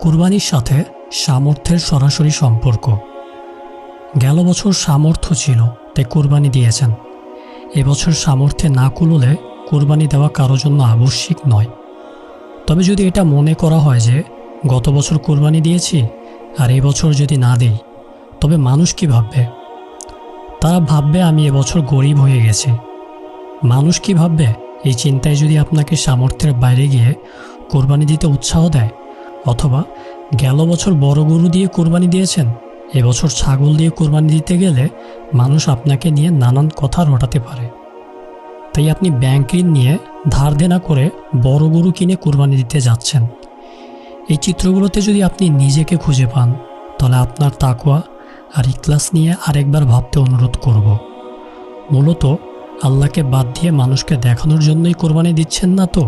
কুরবানির সাথে সামর্থ্যের সরাসরি সম্পর্ক। গেল বছর সামর্থ্য ছিল, তাই কোরবানি দিয়েছেন। এবছর সামর্থ্যে না কুলোলে কোরবানি দেওয়া কারও জন্য আবশ্যিক নয়। তবে যদি এটা মনে করা হয় যে, গত বছর কোরবানি দিয়েছি, আর এবছর যদি না দেই, তবে মানুষ কি ভাববে? তারা ভাববে, আমি এবছর গরিব হয়ে গেছি। মানুষ কি ভাববে? এই চিন্তায় যদি আপনাকে সামর্থ্যের বাইরে গিয়ে কোরবানি দিতে উৎসাহ দেয় অথবা গেল বছর বড় গরু দিয়ে কোরবানি দিয়েছেন এবছর ছাগল দিয়ে কোরবানি দিতে গেলে মানুষ আপনাকে নিয়ে নানান কথা রটাতে পারে। তাই আপনি ব্যাংক ঋণ নিয়ে ধার দেনা করে বড় গরু কিনে কোরবানি দিতে যাচ্ছেন। এই চিত্রগুলোতে যদি আপনি নিজেকে খুঁজে পান, তাহলে আপনার তাকোয়া আর ইকলাস নিয়ে আরেকবার ভাবতে অনুরোধ করব। মূলত আল্লাহকে বাদ দিয়ে মানুষকে দেখানোর জন্যই কোরবানি দিচ্ছেন না তো?